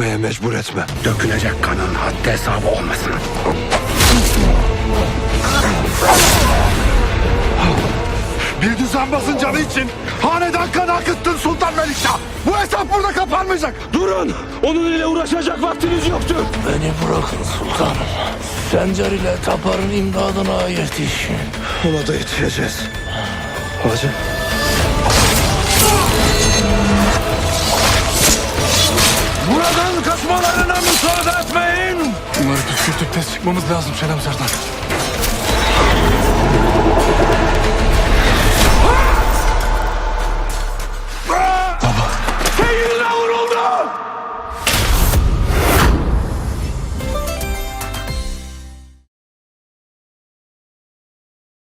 dökmeye mecbur etme. Dökülecek kanın haddi hesabı olmasın. Bir düzenbazın canı için hanedan kan akıttın Sultan Melikşah. Bu hesap burada kapanmayacak. Durun! Onun ile uğraşacak vaktiniz yoktur. Beni bırakın sultanım. Sencer ile Tapar'ın imdadına yetişin. Ona da yetişeceğiz. Hacı. Tez çıkmamız lazım Selam Serdar.